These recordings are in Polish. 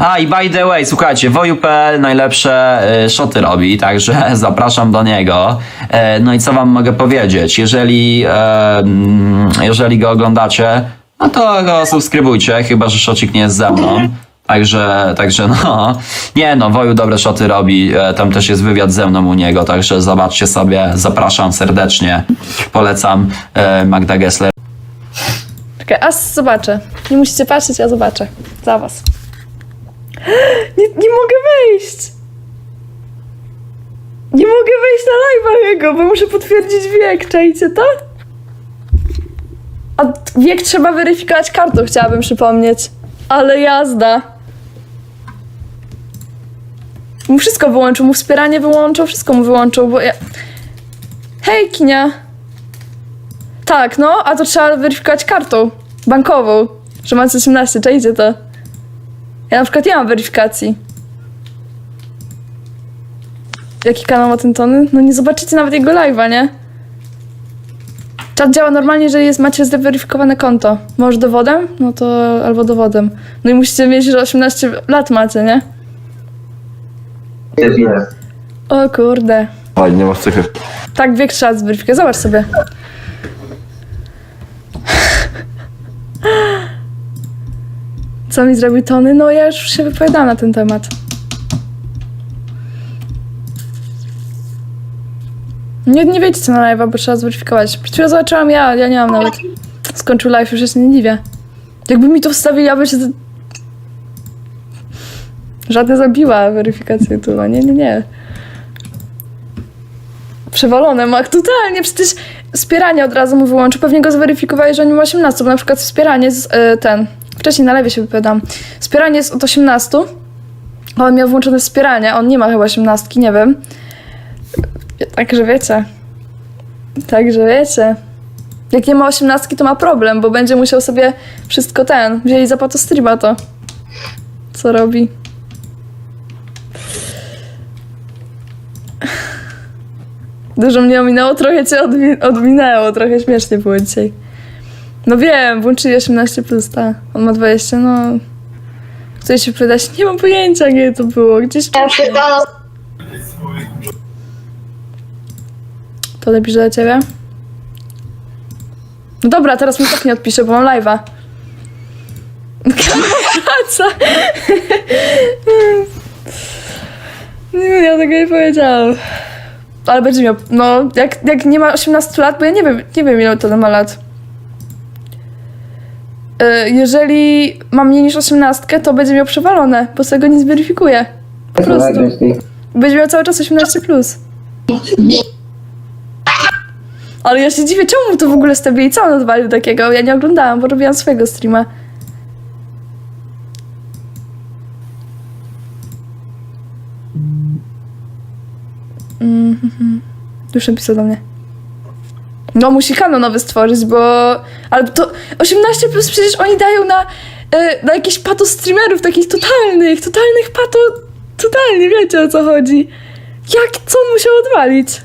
A i by the way, słuchajcie, woju.pl najlepsze y, szoty robi, także zapraszam do niego. E, no i co wam mogę powiedzieć? Jeżeli, e, jeżeli go oglądacie, no to go subskrybujcie, chyba że szocik nie jest ze mną. Także, także no, nie no, Woju dobre szoty robi, e, tam też jest wywiad ze mną u niego, także zobaczcie sobie, zapraszam serdecznie, polecam e, Magda Gessler. Czekaj, a zobaczę. Nie musicie patrzeć, ja zobaczę. Za was. Nie, nie mogę wejść! Nie mogę wejść na live'a jego, bo muszę potwierdzić wiek. Czajcie to? A wiek trzeba weryfikować kartą, chciałabym przypomnieć. Ale jazda. Mu wszystko wyłączył, mu wspieranie wyłączył, wszystko mu wyłączył, bo ja... Hej, Kinia! Tak, no, a to trzeba weryfikować kartą bankową, że ma 18, czajcie to. Ja na przykład nie mam weryfikacji. Jaki kanał ma ten tony? No nie zobaczycie nawet jego live'a, nie? Czat działa normalnie, jeżeli jest, macie zweryfikowane konto. Może dowodem? No to albo dowodem. No i musicie mieć, że 18 lat macie, nie? O kurde. Oj, nie masz cechy. Tak, wiek trzeba zweryfikować. Zobacz sobie. Co mi zrobił Tony? No ja już się wypowiadałam na ten temat. Nie, nie wiecie co na live'a, bo trzeba zweryfikować. Przed chwilą zobaczyłam ja, ja nie mam nawet. Skończył live, już się nie dziwię. Jakby mi to wstawili, ja by się... Żadna zabiła weryfikację tu, nie, nie, nie. Przewalone mak, totalnie, przecież wspieranie od razu mu wyłączył, pewnie go zweryfikowali, że on ma 18, bo na przykład wspieranie z, e, ten, wcześniej na lewie się wypowiadam, wspieranie jest od 18, a on miał włączone wspieranie, on nie ma chyba 18, nie wiem. Także wiecie, także wiecie. Jak nie ma 18, to ma problem, bo będzie musiał sobie wszystko ten, wzięli za streama to, co robi. Dużo mnie ominęło, trochę cię odwi- odminęło, trochę śmiesznie było dzisiaj. No wiem, włączyli 18 plus, ta. On ma 20, no. Ktoś się wydać, nie mam pojęcia, gdzie to było, gdzieś Ja pierdolę. to napiszę do ciebie. No dobra, teraz mi tak nie odpiszę, bo mam live'a. Praca. nie, ja tego nie powiedziałam. Ale będzie miał, no, jak, jak nie ma 18 lat, bo ja nie wiem, nie wiem ile to ma lat. Y, Jeżeli ma mniej niż 18, to będzie miał przewalone, bo sobie go nie zweryfikuje. Po prostu. Będzie miał cały czas 18 plus. Ale ja się dziwię, czemu mu to w ogóle stawili? Co on odwalił takiego? Ja nie oglądałam, bo robiłam swojego streama. Mhm. Już napisał do mnie. No, musi kanał nowy stworzyć, bo... Ale to 18 plus przecież oni dają na, e, na jakichś pato streamerów, takich totalnych, totalnych pato... Totalnie, wiecie o co chodzi. Jak, co on musiał odwalić?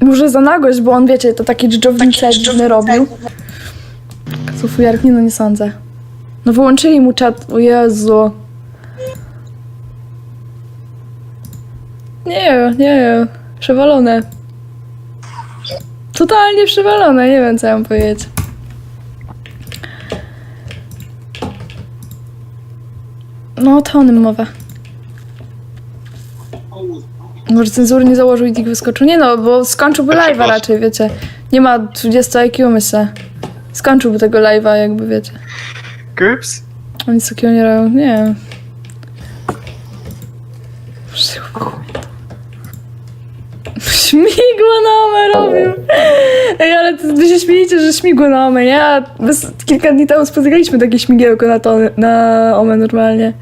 Może za nagość, bo on, wiecie, to takie dżdżownice dziwne robił. Co fujark? Nie, no nie sądzę. No wyłączyli mu czat, o Jezu. Nie, nie, przewalone. Totalnie przewalone, nie wiem co ja mam powiedzieć. No, to o nim mowa. Może cenzury nie założył i tik wyskoczył? Nie no, bo skończyłby live'a raczej, wiecie. Nie ma 20 IQ, myślę. Skończyłby tego live'a, jakby, wiecie. Groups? On nic takiego nie robił, nie wiem. Śmigło na omę robił! Ej, ale to- wy się śmiejecie, że śmigło na omę, nie? A bez, kilka dni temu spotykaliśmy takie śmigiełko na, to, na omę normalnie.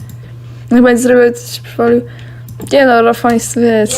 No Chyba nie zrobił, coś przypalił. Nie no, Rafał jest, wiecie.